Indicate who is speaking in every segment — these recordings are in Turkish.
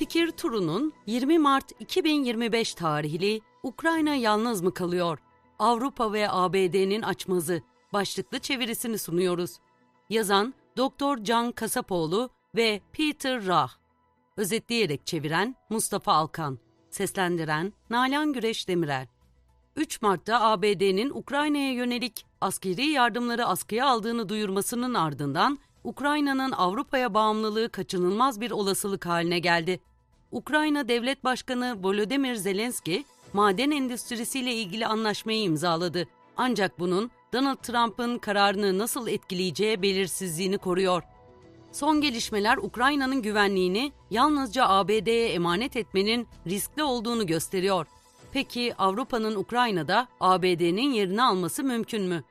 Speaker 1: Fikir turunun 20 Mart 2025 tarihli Ukrayna yalnız mı kalıyor? Avrupa ve ABD'nin açmazı başlıklı çevirisini sunuyoruz. Yazan Doktor Can Kasapoğlu ve Peter Rah. Özetleyerek çeviren Mustafa Alkan. Seslendiren Nalan Güreş Demirel. 3 Mart'ta ABD'nin Ukrayna'ya yönelik askeri yardımları askıya aldığını duyurmasının ardından Ukrayna'nın Avrupa'ya bağımlılığı kaçınılmaz bir olasılık haline geldi. Ukrayna Devlet Başkanı Volodymyr Zelenski, maden endüstrisiyle ilgili anlaşmayı imzaladı. Ancak bunun Donald Trump'ın kararını nasıl etkileyeceği belirsizliğini koruyor. Son gelişmeler Ukrayna'nın güvenliğini yalnızca ABD'ye emanet etmenin riskli olduğunu gösteriyor. Peki Avrupa'nın Ukrayna'da ABD'nin yerini alması mümkün mü?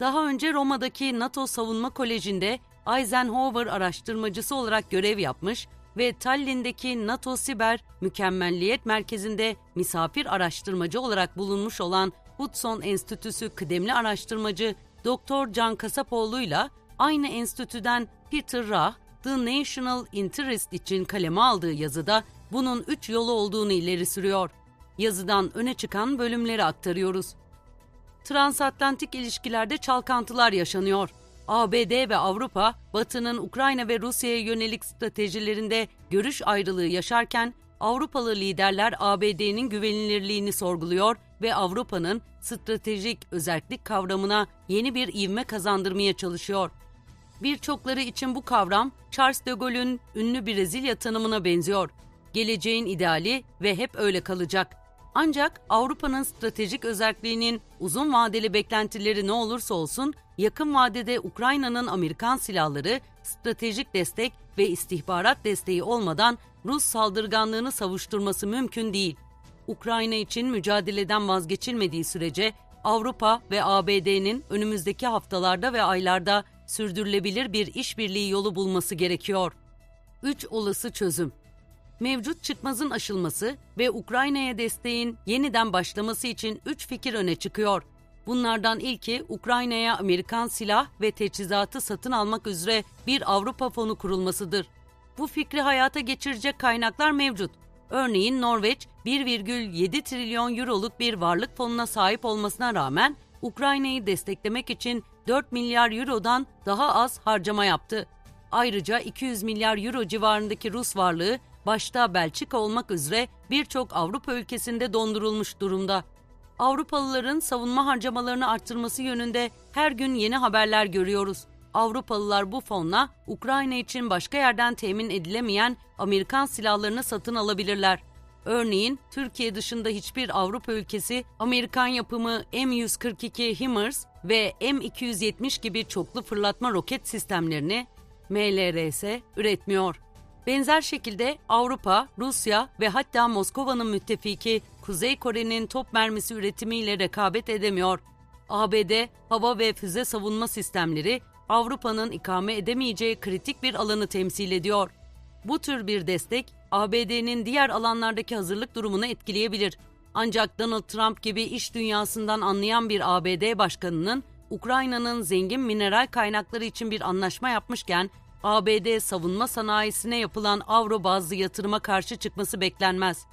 Speaker 1: Daha önce Roma'daki NATO Savunma Koleji'nde Eisenhower araştırmacısı olarak görev yapmış ve Tallinn'deki NATO Siber Mükemmelliyet Merkezi'nde misafir araştırmacı olarak bulunmuş olan Hudson Enstitüsü kıdemli araştırmacı Dr. Can Kasapoğlu'yla aynı enstitüden Peter Rah, The National Interest için kaleme aldığı yazıda bunun üç yolu olduğunu ileri sürüyor. Yazıdan öne çıkan bölümleri aktarıyoruz. Transatlantik ilişkilerde çalkantılar yaşanıyor. ABD ve Avrupa, Batı'nın Ukrayna ve Rusya'ya yönelik stratejilerinde görüş ayrılığı yaşarken Avrupalı liderler ABD'nin güvenilirliğini sorguluyor ve Avrupa'nın stratejik özellik kavramına yeni bir ivme kazandırmaya çalışıyor. Birçokları için bu kavram Charles de Gaulle'ün ünlü Brezilya tanımına benziyor. Geleceğin ideali ve hep öyle kalacak. Ancak Avrupa'nın stratejik özelliğinin uzun vadeli beklentileri ne olursa olsun yakın vadede Ukrayna'nın Amerikan silahları, stratejik destek ve istihbarat desteği olmadan Rus saldırganlığını savuşturması mümkün değil. Ukrayna için mücadeleden vazgeçilmediği sürece Avrupa ve ABD'nin önümüzdeki haftalarda ve aylarda sürdürülebilir bir işbirliği yolu bulması gerekiyor. 3 olası çözüm mevcut çıkmazın aşılması ve Ukrayna'ya desteğin yeniden başlaması için üç fikir öne çıkıyor. Bunlardan ilki Ukrayna'ya Amerikan silah ve teçhizatı satın almak üzere bir Avrupa fonu kurulmasıdır. Bu fikri hayata geçirecek kaynaklar mevcut. Örneğin Norveç 1,7 trilyon euroluk bir varlık fonuna sahip olmasına rağmen Ukrayna'yı desteklemek için 4 milyar eurodan daha az harcama yaptı. Ayrıca 200 milyar euro civarındaki Rus varlığı başta Belçika olmak üzere birçok Avrupa ülkesinde dondurulmuş durumda. Avrupalıların savunma harcamalarını arttırması yönünde her gün yeni haberler görüyoruz. Avrupalılar bu fonla Ukrayna için başka yerden temin edilemeyen Amerikan silahlarını satın alabilirler. Örneğin Türkiye dışında hiçbir Avrupa ülkesi Amerikan yapımı M142 HIMARS ve M270 gibi çoklu fırlatma roket sistemlerini MLRS üretmiyor. Benzer şekilde Avrupa, Rusya ve hatta Moskova'nın müttefiki Kuzey Kore'nin top mermisi üretimiyle rekabet edemiyor. ABD hava ve füze savunma sistemleri Avrupa'nın ikame edemeyeceği kritik bir alanı temsil ediyor. Bu tür bir destek ABD'nin diğer alanlardaki hazırlık durumunu etkileyebilir. Ancak Donald Trump gibi iş dünyasından anlayan bir ABD başkanının Ukrayna'nın zengin mineral kaynakları için bir anlaşma yapmışken ABD savunma sanayisine yapılan avro bazlı yatırıma karşı çıkması beklenmez.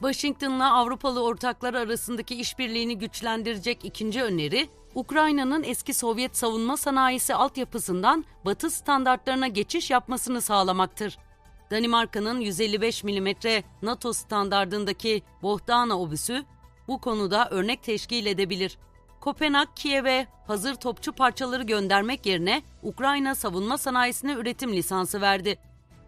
Speaker 1: Washington'la Avrupalı ortaklar arasındaki işbirliğini güçlendirecek ikinci öneri, Ukrayna'nın eski Sovyet savunma sanayisi altyapısından Batı standartlarına geçiş yapmasını sağlamaktır. Danimarka'nın 155 mm NATO standardındaki Bohdana obüsü bu konuda örnek teşkil edebilir. Kopenhag, Kiev'e hazır topçu parçaları göndermek yerine Ukrayna savunma sanayisine üretim lisansı verdi.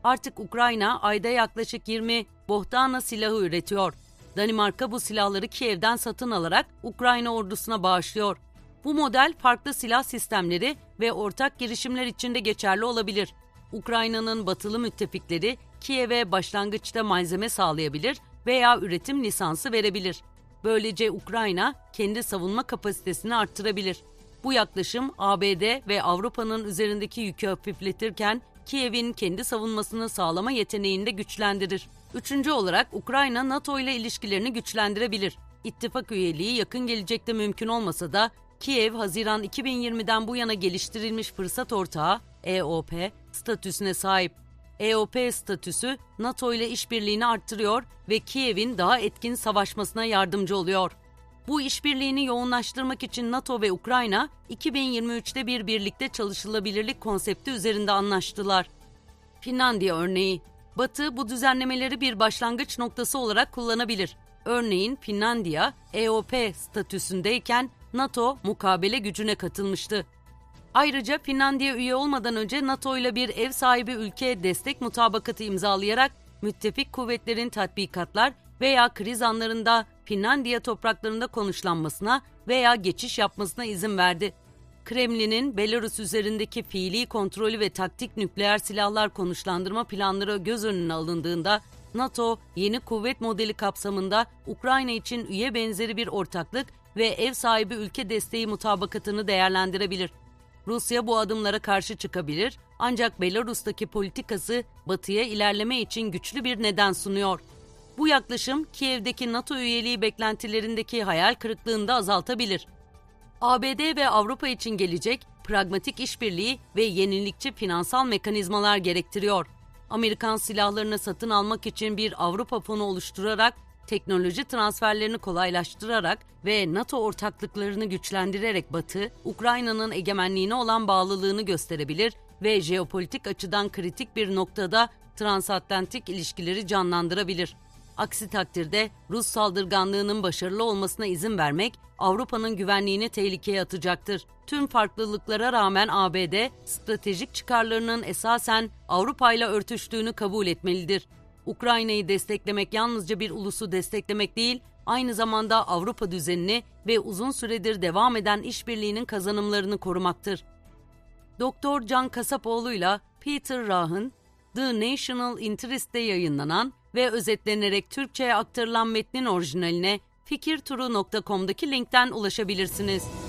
Speaker 1: Artık Ukrayna ayda yaklaşık 20 Bohdana silahı üretiyor. Danimarka bu silahları Kiev'den satın alarak Ukrayna ordusuna bağışlıyor. Bu model farklı silah sistemleri ve ortak girişimler içinde geçerli olabilir. Ukrayna'nın batılı müttefikleri Kiev'e başlangıçta malzeme sağlayabilir veya üretim lisansı verebilir. Böylece Ukrayna kendi savunma kapasitesini arttırabilir. Bu yaklaşım ABD ve Avrupa'nın üzerindeki yükü hafifletirken Kiev'in kendi savunmasını sağlama yeteneğini de güçlendirir. Üçüncü olarak Ukrayna NATO ile ilişkilerini güçlendirebilir. İttifak üyeliği yakın gelecekte mümkün olmasa da Kiev, Haziran 2020'den bu yana geliştirilmiş fırsat ortağı EOP statüsüne sahip. EOP statüsü NATO ile işbirliğini arttırıyor ve Kiev'in daha etkin savaşmasına yardımcı oluyor. Bu işbirliğini yoğunlaştırmak için NATO ve Ukrayna 2023'te bir birlikte çalışılabilirlik konsepti üzerinde anlaştılar. Finlandiya örneği. Batı bu düzenlemeleri bir başlangıç noktası olarak kullanabilir. Örneğin Finlandiya EOP statüsündeyken NATO mukabele gücüne katılmıştı. Ayrıca Finlandiya üye olmadan önce NATO ile bir ev sahibi ülke destek mutabakatı imzalayarak müttefik kuvvetlerin tatbikatlar veya kriz anlarında Finlandiya topraklarında konuşlanmasına veya geçiş yapmasına izin verdi. Kremlin'in Belarus üzerindeki fiili kontrolü ve taktik nükleer silahlar konuşlandırma planları göz önüne alındığında NATO yeni kuvvet modeli kapsamında Ukrayna için üye benzeri bir ortaklık ve ev sahibi ülke desteği mutabakatını değerlendirebilir. Rusya bu adımlara karşı çıkabilir ancak Belarus'taki politikası Batı'ya ilerleme için güçlü bir neden sunuyor. Bu yaklaşım Kiev'deki NATO üyeliği beklentilerindeki hayal kırıklığını da azaltabilir. ABD ve Avrupa için gelecek pragmatik işbirliği ve yenilikçi finansal mekanizmalar gerektiriyor. Amerikan silahlarını satın almak için bir Avrupa fonu oluşturarak teknoloji transferlerini kolaylaştırarak ve NATO ortaklıklarını güçlendirerek Batı, Ukrayna'nın egemenliğine olan bağlılığını gösterebilir ve jeopolitik açıdan kritik bir noktada transatlantik ilişkileri canlandırabilir. Aksi takdirde Rus saldırganlığının başarılı olmasına izin vermek Avrupa'nın güvenliğini tehlikeye atacaktır. Tüm farklılıklara rağmen ABD stratejik çıkarlarının esasen Avrupa ile örtüştüğünü kabul etmelidir. Ukrayna'yı desteklemek yalnızca bir ulusu desteklemek değil, aynı zamanda Avrupa düzenini ve uzun süredir devam eden işbirliğinin kazanımlarını korumaktır. Doktor Can Kasapoğlu'yla Peter Rah'ın The National Interest'te yayınlanan ve özetlenerek Türkçe'ye aktarılan metnin orijinaline fikirturu.com'daki linkten ulaşabilirsiniz.